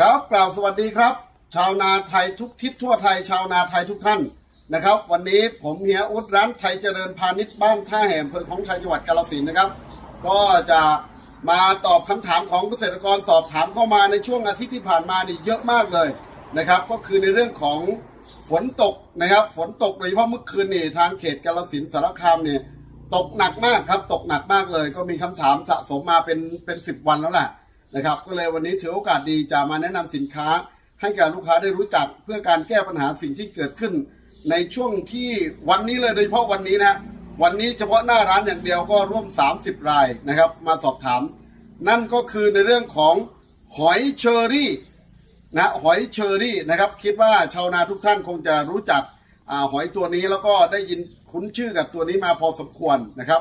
ครับกล่าวสวัสดีครับ ชาวนาไทยทุกทิศทั่วไทย ชาวนาไทยทุกท่านนะครับ วันนี้ผมเฮียอุดร้านไทยเจริญพาณิชย์บ้านท่าแห่อำเภอของชัยจังหวัดกาฬสินธุ์นะครับ ก็จะมาตอบคำถามของเกษตรกรสอบถามเข้ามาในช่วงอาทิตย์ที่ผ่านมานี่เยอะมากเลยนะครับ ก็คือในเรื่องของฝนตกนะครับ ฝนตกโดยเฉพาะเมื่อคืนนี่ทางเขตกาฬสินธุ์สารคามเนี่ยตกหนักมากครับ ตกหนักมากเลย ก็มีคำถามสะสมมาเป็นเป็นสิบวันแล้วแหละ นะครับ ก็เลยวันนี้ถือโอกาสดีจะมาแนะนำสินค้า ให้กับลูกค้าได้รู้จักเพื่อการแก้ปัญหาสิ่งที่เกิดขึ้น ในช่วงที่วันนี้เลยโดยเฉพาะวันนี้นะวันนี้เฉพาะหน้าร้านอย่างเดียวก็ร่วม 30 รายนะครับ มาสอบถาม นั่นก็คือในเรื่องของหอยเชอรี่นะหอยเชอรี่นะครับ คิดว่าชาวนาทุกท่านคงจะรู้จักอหอยตัวนี้แล้วก็ได้ยินคุ้นชื่อกับตัวนี้มาพอสมควรนะครับ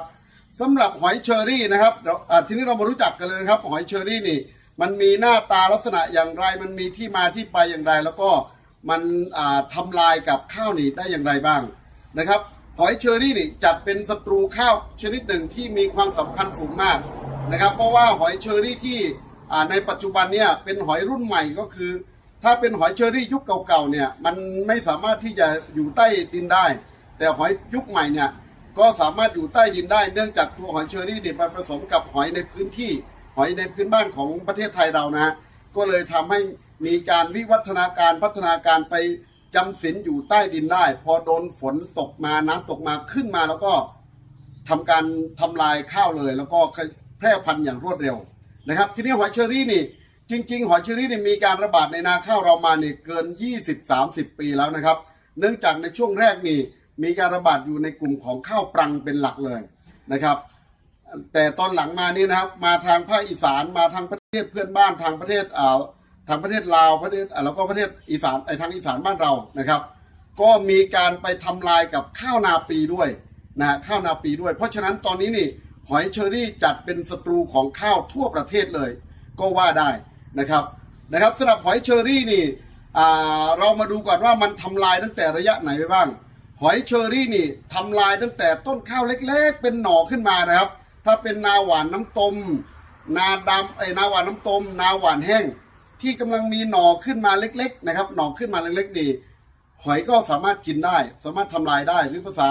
สำหรับหอยเชอรี่นะครับเราอ่าทีนี้เรามารู้จักกันเลยนะครับ หอยเชอรี่นี่ มันมีหน้าตาลักษณะอย่างไร มันมีที่มาที่ไปอย่างไร แล้วก็มันอ่าทำลายกับข้าวนี่ได้อย่างไรบ้างนะครับ หอยเชอรี่นี่จัดเป็นศัตรูข้าวชนิดหนึ่งที่มีความสำคัญสูงมากนะครับ เพราะว่าหอยเชอรี่ที่อ่าในปัจจุบันเนี่ยเป็นหอยรุ่นใหม่ก็คือ ถ้าเป็นหอยเชอรี่ยุคเก่าๆเนี่ยมันไม่สามารถที่จะอยู่ใต้ดินได้ แต่หอยยุคใหม่เนี่ย ก็สามารถอยู่ใต้ดินได้เนื่องจากตัวหอยเชอรี่เนี่ยมันผสมกับหอยในพื้นที่ หอยในพื้นบ้านของประเทศไทยเรานะฮะก็เลยทำให้มีการวิวัฒนาการพัฒนาการไปจำศีลอยู่ใต้ดินได้ พอโดนฝนตกมาน้ำตกมาขึ้นมาแล้วก็ทำการทำลายข้าวเลย แล้วก็แพร่พันธุ์อย่างรวดเร็วนะครับ ทีนี้หอยเชอรี่นี่จริง ๆ หอยเชอรี่นี่มีการระบาดในนาข้าวเรามาเนี่ยเกิน 20-30 ปีแล้วนะครับ เนื่องจากในช่วงแรกนี่ มีการระบาดอยู่ในกลุ่มของข้าวปรังเป็นหลักเลยนะครับ แต่ตอนหลังมานี่นะครับ มาทางภาคอีสานมาทางประเทศเพื่อนบ้านทางประเทศอ่าทางประเทศลาวประเทศอ่าแล้วก็ประเทศอีสานไอทางอีสานบ้านเรานะครับ ก็มีการไปทำลายกับข้าวนาปีด้วยนะข้าวนาปีด้วย เพราะฉะนั้นตอนนี้นี่หอยเชอรี่จัดเป็นศัตรูของข้าวทั่วประเทศเลย ก็ว่าได้นะครับนะครับสำหรับหอยเชอรี่นี่อ่าเรามาดูก่อนว่ามันทำลายตั้งแต่ระยะไหนไปบ้าง หอยเชอรี่นี่ทำลายตั้งแต่ต้นข้าวเล็กๆ เป็นหน่อขึ้นมานะครับ ถ้าเป็นนาหวานน้ำตม นาดำไอ้นาหวานน้ำตม นาหวานแห้ง ที่กำลังมีหน่อขึ้นมาเล็ก ๆ นะครับ หน่อขึ้นมาเล็กๆนี่หอยก็สามารถกินได้ สามารถทำลายได้หรือภาษา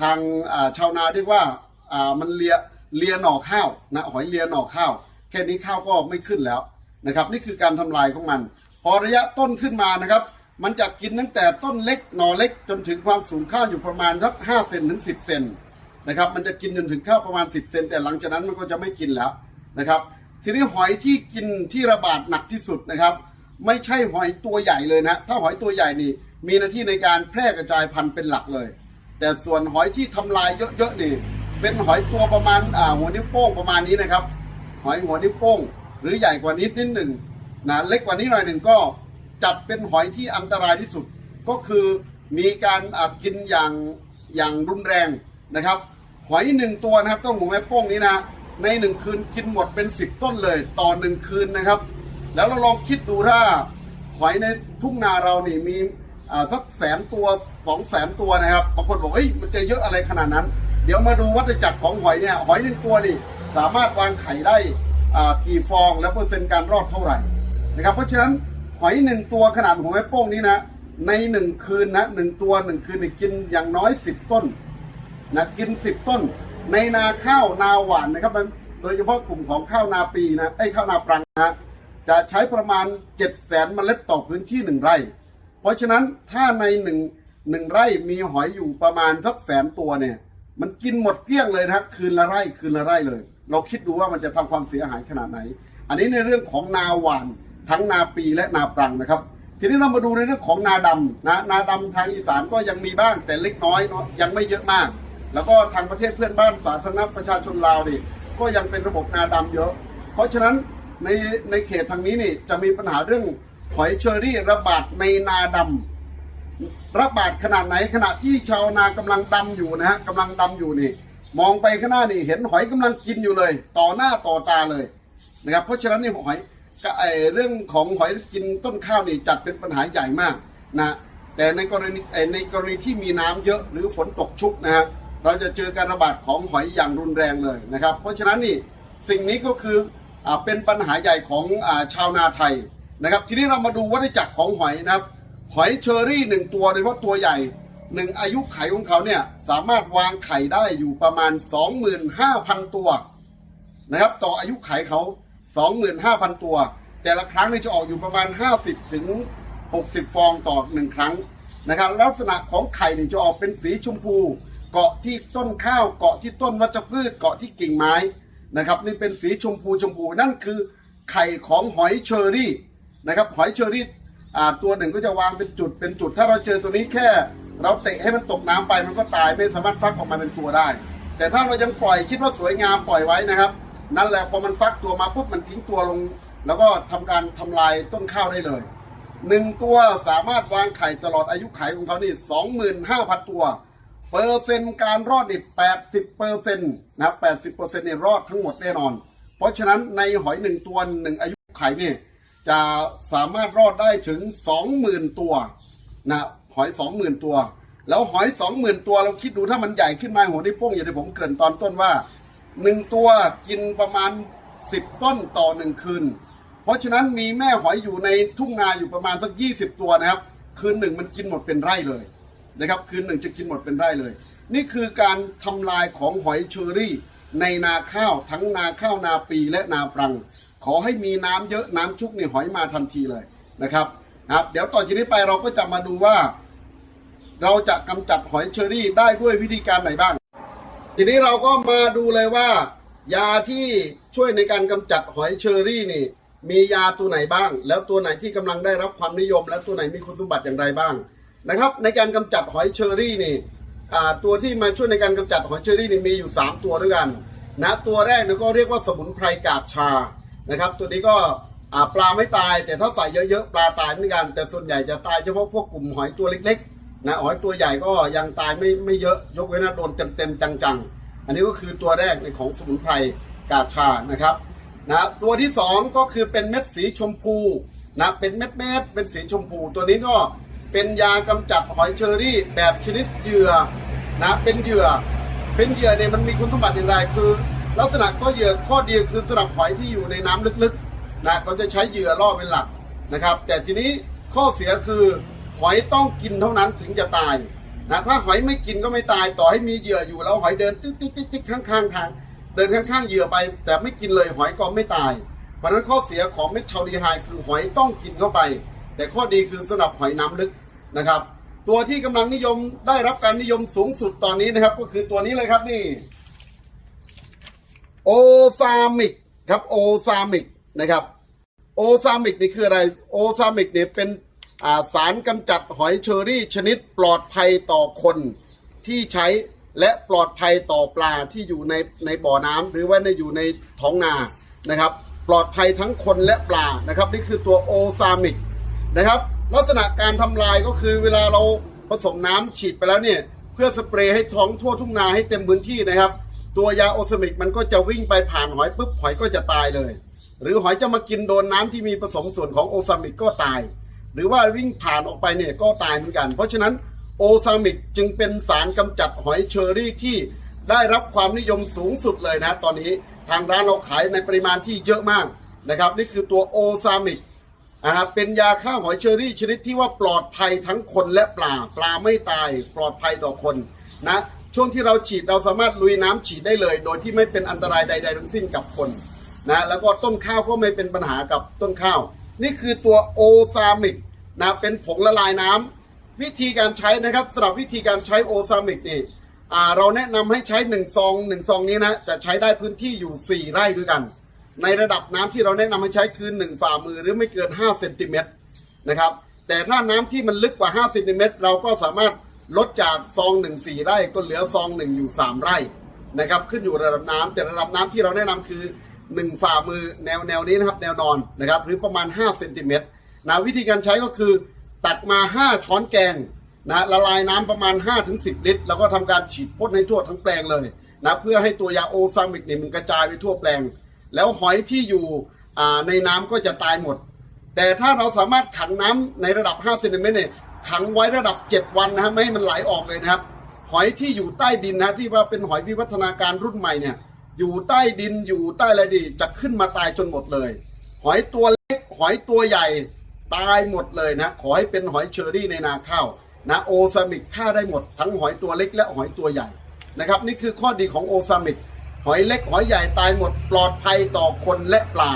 ทางาชาวนาเรียกว่าอ่ามันเลียเลียหน่อข้าวนะหอยเลียหน่อข้าว แค่นี้ข้าวก็ไม่ขึ้นแล้วนะครับ นี่คือการทำลายของมัน พอระยะต้นขึ้นมานะครับ มันจะกินตั้งแต่ต้นเล็กหน่อเล็กจนถึงความสูงข้าวอยู่ประมาณสักห้าเซนถึงสิบเซนนะครับ มันจะกินจนถึงข้าวประมาณสิบเซนแต่หลังจากนั้นมันก็จะไม่กินแล้วนะครับ ทีนี้หอยที่กินที่ระบาดหนักที่สุดนะครับ ไม่ใช่หอยตัวใหญ่เลยนะถ้าหอยตัวใหญ่นี่มีหน้าที่ในการแพร่กระจายพันธุ์เป็นหลักเลย แต่ส่วนหอยที่ทำลายเยอะๆนี่เป็นหอยตัวประมาณอ่าหัวนิ้วโป้งประมาณนี้นะครับ หอยหัวนิ้วโป้งหรือใหญ่กว่านี้นิดหนึ่งนะเล็กกว่านี้หน่อยหนึ่งก็ จัดเป็นหอยที่อันตรายที่สุด ก็คือมีการกินอย่างอย่างรุนแรงนะครับ หอยหนึ่งตัวนะครับต้องหัวแม่โป้งนี้นะในหนึ่งคืนกินหมดเป็นสิบต้นเลยต่อหนึ่งคืนนะครับ แล้วเราลองคิดดูถ้าหอยในทุ่งนาเรานี่มีสักแสนตัวสองแสนตัวนะครับบางคนบอกเฮ้ยมันจะเยอะอะไรขนาดนั้น เดี๋ยวมาดูวัฏจักรของหอยเนี่ยหอยหนึ่งตัวนี่สามารถวางไข่ได้กี่ฟองแล้วเปอร์เซ็นต์การรอดเท่าไหร่นะครับ เพราะฉะนั้น หอยหนึ่งตัวขนาดหัวแม่โป้งนี้นะ ในหนึ่งคืนนะหนึ่งตัวหนึ่งคืนนี่กินอย่างน้อยสิบต้นนะกินสิบต้น ในนาข้าวนาหวานนะครับมันโดยเฉพาะกลุ่มของข้าวนาปีนะไอ้ข้าวนาปรังนะจะใช้ประมาณเจ็ดแสนเมล็ดต่อพื้นที่หนึ่งไร่ เพราะฉะนั้นถ้าในหนึ่งหนึ่งไร่มีหอยอยู่ประมาณสักแสนตัวเนี่ย มันกินหมดเกลี้ยงเลยนะคืนละไร่คืนละไร่เลย เราคิดดูว่ามันจะทำความเสียหายขนาดไหน อันนี้ในเรื่องของนาหวาน ทั้งนาปีและนาปรังนะครับ ทีนี้เรามาดูในเรื่องของนาดำนะนาดำทางอีสานก็ยังมีบ้างแต่เล็กน้อยเนาะยังไม่เยอะมาก แล้วก็ทางประเทศเพื่อนบ้านสาธารณประชาชนลาวนี่ก็ยังเป็นระบบนาดำเยอะ เพราะฉะนั้นในในเขตทางนี้นี่จะมีปัญหาเรื่องหอยเชอรี่ระบาดในนาดำระบาดขนาดไหนขณะที่ชาวนากำลังดำอยู่นะฮะกำลังดำอยู่นี่ มองไปข้างหน้านี่เห็นหอยกำลังกินอยู่เลย ต่อหน้าต่อตาเลยนะครับเพราะฉะนั้นนี่หอย เรื่องของหอยกินต้นข้าวนี่จัดเป็นปัญหาใหญ่มากนะแต่ในกรณีในกรณีที่มีน้ำเยอะหรือฝนตกชุกนะฮะเราจะเจอการระบาดของหอยอย่างรุนแรงเลยนะครับ เพราะฉะนั้นนี่สิ่งนี้ก็คืออเป็นปัญหาใหญ่ของอชาวนาไทยนะครับ ทีนี้เรามาดูวัฏจักรของหอยนะครับ หอยเชอรี่หนึ่งตัวโดยเฉพาะตัวใหญ่หนึ่งอายุไขของเขาเนี่ยสามารถวางไข่ได้อยู่ประมาณ 25,000 ตัวนะครับ ต่ออายุไขเขา 25,000 ตัว แต่ละครั้งนี่จะออกอยู่ประมาณ 50 ถึง 60 ฟองต่อหนึ่งครั้งนะครับ ลักษณะของไข่นี่จะออกเป็นสีชมพู เกาะที่ต้นข้าว เกาะที่ต้นวัชพืช เกาะที่กิ่งไม้นะครับ นี่เป็นสีชมพูชมพูนั่นคือไข่ของหอยเชอรี่นะครับ หอยเชอรี่ตัวหนึ่งก็จะวางเป็นจุดเป็นจุด ถ้าเราเจอตัวนี้แค่ เราเตะให้มันตกน้ำไปมันก็ตายไม่สามารถฟักออกมาเป็นตัวได้ แต่ถ้าเรายังปล่อยคิดว่าสวยงามปล่อยไว้นะครับ นั่นแหละพอมันฟักตัวมาปุ๊บมันทิ้งตัวลง แล้วก็ทำการทำลายต้นข้าวได้เลยหนึ่งตัวสามารถวางไข่ตลอดอายุไขของเขานี่สองหมื่นห้าพันตัว เปอร์เซ็นต์การรอดนี่แปดสิบเปอร์เซ็นต์นะแปดสิบเปอร์เซ็นต์เนี่ยรอดทั้งหมดแน่นอน เพราะฉะนั้นในหอยหนึ่งตัวหนึ่งอายุไขนี่จะสามารถรอดได้ถึงสองหมื่นตัวนะหอยสองหมื่นตัว แล้วหอยสองหมื่นตัวเราคิดดูถ้ามันใหญ่ขึ้นมาหัวนิ้โป้งอย่างที่ผมเกริ่นตอนต้นว่า หนึ่งตัวกินประมาณสิบต้นต่อหนึ่งคืน เพราะฉะนั้นมีแม่หอยอยู่ในทุ่งนาอยู่ประมาณสักยี่สิบตัวนะครับ คืนหนึ่งมันกินหมดเป็นไร่เลยนะครับ คืนหนึ่งจะกินหมดเป็นไร่เลย นี่คือการทำลายของหอยเชอรี่ ในนาข้าวทั้งนาข้าวนาปีและนาปรัง ขอให้มีน้ำเยอะน้ำชุกเนี่ยหอยมาทันทีเลยนะครับครับ เดี๋ยวต่อจากนี้ไปเราก็จะมาดูว่า เราจะกำจัดหอยเชอรี่ได้ด้วยวิธีการไหนบ้าง ทีนี้เราก็มาดูเลยว่า ยาที่ช่วยในการกำจัดหอยเชอรี่นี่ มียาตัวไหนบ้าง แล้วตัวไหนที่กำลังได้รับความนิยม และตัวไหนมีคุณสมบัติอย่างไรบ้างนะครับ ในการกำจัดหอยเชอรี่นี่ตัวที่มาช่วยในการกำจัดหอยเชอรี่นี่มีอยู่ 3 ตัวด้วยกันนะตัวแรกเนี่ยก็เรียกว่าสมุนไพรกาบชานะครับ ตัวนี้ก็ปลาไม่ตาย แต่ถ้าใส่เยอะๆปลาตายเหมือนกัน แต่ส่วนใหญ่จะตายเฉพาะพวกกลุ่มหอยตัวเล็กๆ นะหอยตัวใหญ่ก็ยังตายไม่ไม่เยอะยกเว้นว่าโดนเต็มๆจังๆ อันนี้ก็คือตัวแรกในของสมุนไพรกาชานะครับนะตัวที่สองก็คือเป็นเม็ดสีชมพูนะเป็นเม็ดเม็ดเป็นสีชมพู ตัวนี้ก็เป็นยากำจัดหอยเชอรี่แบบชนิดเหยื่อนะเป็นเหยื่อเป็นเหยื่อเนี่ยมันมีคุณสมบัติอย่างไรคือ ลักษณะก็เหยื่อข้อดีคือสำหรับหอยที่อยู่ในน้ำลึกๆนะก็จะใช้เหยื่อล่อเป็นหลักนะครับ แต่ทีนี้ข้อเสียคือ หอยต้องกินเท่านั้นถึงจะตายนะถ้าหอยไม่กินก็ไม่ตายต่อให้มีเหยื่ออยู่แล้วหอยเดินติ๊กติ๊กติ๊กติ๊กข้างๆทางเดินข้างๆเหยื่อไป แต่ไม่กินเลยหอยก็ไม่ตาย เพราะนั้นข้อเสียของเม็ดชาวดีไฮคือหอยต้องกินเข้าไป แต่ข้อดีคือสำหรับหอยน้ำลึกนะครับ ตัวที่กำลังนิยมได้รับการนิยมสูงสุดตอนนี้นะครับ ก็คือตัวนี้เลยครับนี่โอซามิกครับโอซามิกนะครับโอซามิกนี่คืออะไรโอซามิกเนี่ยเป็น สารกำจัดหอยเชอรี่ชนิดปลอดภัยต่อคนที่ใช้และปลอดภัยต่อปลาที่อยู่ในในบ่อน้ำหรือว่าในอยู่ในท้องนานะครับ ปลอดภัยทั้งคนและปลานะครับ นี่คือตัวโอซามิกนะครับลักษณะการทำลายก็คือเวลาเราผสมน้ำฉีดไปแล้วเนี่ยเพื่อสเปรย์ให้ท้องทั่วทุ่งนาให้เต็มพื้นที่นะครับ ตัวยาโอซามิกมันก็จะวิ่งไปผ่านหอยปุ๊บหอยก็จะตายเลย หรือหอยจะมากินโดนน้ำที่มีผสมส่วนของโอซามิกก็ตาย หรือว่าวิ่งผ่านออกไปเนี่ยก็ตายเหมือนกัน เพราะฉะนั้นโอซามิกจึงเป็นสารกำจัดหอยเชอรี่ที่ได้รับความนิยมสูงสุดเลยนะ ตอนนี้ทางร้านเราขายในปริมาณที่เยอะมากนะครับ นี่คือตัวโอซามิกนะครับเป็นยาฆ่าหอยเชอรี่ชนิดที่ว่าปลอดภัยทั้งคนและปลาปลาไม่ตายปลอดภัยต่อคนนะช่วงที่เราฉีดเราสามารถลุยน้ำฉีดได้เลย โดยที่ไม่เป็นอันตรายใด ๆ ทั้งสิ้นกับคนนะแล้วก็ต้นข้าวก็ไม่เป็นปัญหากับต้นข้าว นี่คือตัวโอซามิกนะเป็นผงละลายน้ำวิธีการใช้นะครับสำหรับวิธีการใช้โอซามิกนี่เราแนะนำให้ใช้หนึ่งซองหนึ่งซองนี้นะจะใช้ได้พื้นที่อยู่สี่ไร่ด้วยกัน ในระดับน้ำที่เราแนะนำให้ใช้คือหนึ่งฝ่ามือหรือไม่เกินห้าเซนติเมตรนะครับแต่ถ้าน้ำที่มันลึกกว่า5เซนติเมตรเราก็สามารถลดจากซองหนึ่งสี่ไร่ก็เหลือซองหนึ่งอยู่สามไร่นะครับขึ้นอยู่ระดับน้ำแต่ระดับน้ำที่เราแนะนำคือ 1ฝ่ามือแนวแนวนี้นะครับ แนวนอนนะครับ หรือประมาณ5เซนติเมตรนะวิธีการใช้ก็คือตักมา 5 ช้อนแกงนะละลายน้ำประมาณ 5-10 ลิตร แล้วก็ทำการฉีดพ่นให้ทั่วทั้งแปลงเลยนะเพื่อให้ตัวยาโอซามิกเนี่ยมันกระจายไปทั่วแปลง แล้วหอยที่อยู่ในน้ำก็จะตายหมด แต่ถ้าเราสามารถขังน้ำในระดับ5เซนติเมตรเนี่ยขังไว้ระดับ 7 วันนะฮะไม่ให้มันไหลออกเลยนะครับ หอยที่อยู่ใต้ดินนะที่ว่าเป็นหอยวิวัฒนาการรุ่นใหม่เนี่ย อยู่ใต้ดินอยู่ใต้อะไรดี จะขึ้นมาตายจนหมดเลย หอยตัวเล็กหอยตัวใหญ่ตายหมดเลยนะ ขอให้เป็นหอยเชอรี่ในนาข้าวนะโอซามิกฆ่าได้หมด ทั้งหอยตัวเล็กและหอยตัวใหญ่นะครับ นี่คือข้อดีของโอซามิกหอยเล็กหอยใหญ่ตายหมดปลอดภัยต่อคนและปลา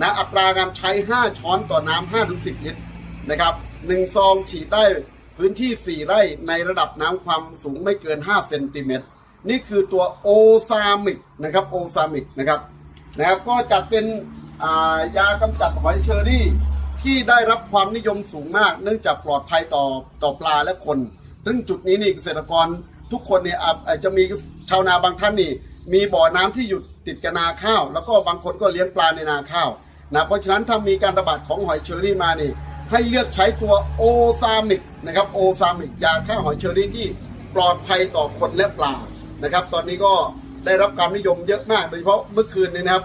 นะอัตราการใช้ 5 ช้อนต่อน้ำ5ถึง10 ลิตรนะครับหนึ่งซองฉีดได้พื้นที่ 4 ไร่ในระดับน้ำความสูงไม่เกิน 5 เซนติเมตร นี่คือตัวโอซามิกนะครับโอซามิกนะครับนะครับก็จัดเป็นายากำจัดหอยเชอรี่ที่ได้รับความนิยมสูงมาก เนื่องจากปลอดภัยต่อต่อปลาและคน ซึ่งจุดนี้นี่เกษตรกรทุกคนเนี่ยอาจจะมีชาวนาบางท่านนี่ มีบ่อน้ำที่อยู่ติดกับนาข้าว แล้วก็บางคนก็เลี้ยงปลาในนาข้าวนะเพราะฉะนั้นถ้ามีการระบาดของหอยเชอรี่มานี่ ให้เลือกใช้ตัวโอซามิกนะครับโอซามิกยาฆ่าหอยเชอรี่ที่ปลอดภัยต่อคนและปลา นะครับ ตอนนี้ก็ได้รับความนิยมเยอะมาก โดยเฉพาะเมื่อคืนนี้นะครับ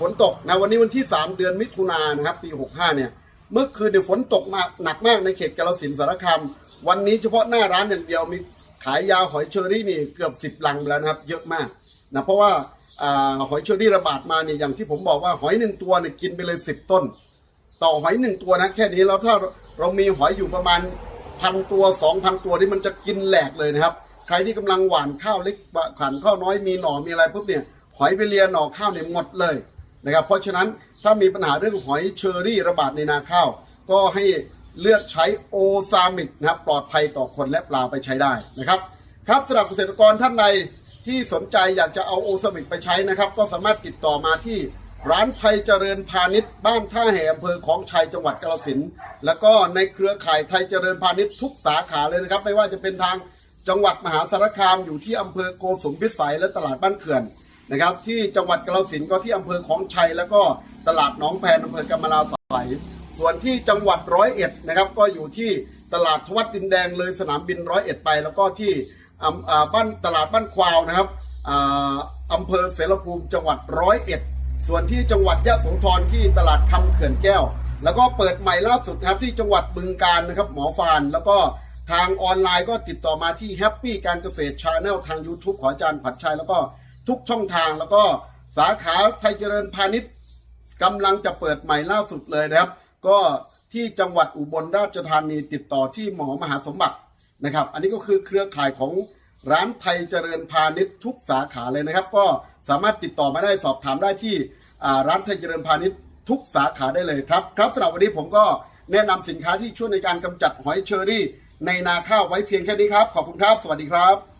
ฝนตกนะวันนี้วันที่ 3 เดือนมิถุนายนนะครับปี 65 เนี่ยเมื่อคืนเนี่ยฝนตกมาหนักมากในเขตกาฬสินธุ์สารคามวันนี้เฉพาะหน้าร้านอย่างเดียวมีขายยาหอยเชอรี่นี่เกือบสิบลังแล้วนะครับ เยอะมากนะเพราะว่าอาหอยเชอรี่ระบาดมาเนี่ยอย่างที่ผมบอกว่าหอยหนึ่งตัวเนี่ยกินไปเลยสิบต้น ต่อหอยหนึ่งตัวนะแค่นี้แล้วถ้าเรามีหอยอยู่ประมาณพันตัวสองพันตัวที่มันจะกินแหลกเลยนะครับ ใครที่กำลังหว่านข้าวเล็กขานข้าวน้อยมีหน่อมีอะไรปุ๊บเนี่ยหอยไปเลียหน่อข้าวเนี่ยหมดเลยนะครับเพราะฉะนั้นถ้ามีปัญหาเรื่องหอยเชอรี่ระบาดในนาข้าว ก็ให้เลือกใช้โอซามิกนะครับปลอดภัยต่อคนและปลาไปใช้ได้นะครับครับสำหรับเกษตรกรท่านใดที่สนใจอยากจะเอาโอซามิกไปใช้นะครับ ก็สามารถติดต่อมาที่ร้านไทยเจริญพาณิชย์บ้านท่าแห่อำเภอของชัยจังหวัดกาฬสินธุ์แล้วก็ในเครือข่ายไทยเจริญพาณิชย์ทุกสาขาเลยนะครับ ไม่ว่าจะเป็นทาง จังหวัดมหาสารคามอยู่ที่อำเภอโกสุมพิสัยและตลาดบ้านเขื่อนนะครับ ที่จังหวัดกาฬสินธุ์ก็ที่อำเภอของชัยแล้วก็ตลาดหนองแพนอำเภอกำมะลาสายส่วนที่จังหวัดร้อยเอ็ดนะครับก็อยู่ที่ตลาดทวัดดินแดงเลยสนามบินร้อยเอ็ดไป แล้วก็ที่บ้านตลาดบ้านควาวนะครับอำเภอเสรภูมิจังหวัดร้อยเอ็ดส่วนที่จังหวัดยะโสธรที่ตลาดคำเขื่อนแก้ว แล้วก็เปิดใหม่ล่าสุดนะครับที่จังหวัดบึงการนะครับหมอฟานแล้วก็ ทางออนไลน์ก็ติดต่อมาที่แฮปปี้การเกษตรชาแนลทาง YouTube ของอาจารย์ผัดชัยแล้วก็ทุกช่องทางแล้วก็สาขาไทยเจริญพาณิชย์กำลังจะเปิดใหม่ล่าสุดเลยนะครับ ก็ที่จังหวัดอุบลราชธานีติดต่อที่หมอมหาสมบัตินะครับ อันนี้ก็คือเครือข่ายของร้านไทยเจริญพาณิชย์ทุกสาขาเลยนะครับ ก็สามารถติดต่อมาได้สอบถามได้ที่ร้านไทยเจริญพาณิชย์ทุกสาขาได้เลยครับ ครับสำหรับวันนี้ผมก็แนะนำสินค้าที่ช่วยในการกำจัดหอยเชอรี่ ในนาข้าวไว้เพียงแค่นี้ครับ ขอบคุณครับ สวัสดีครับ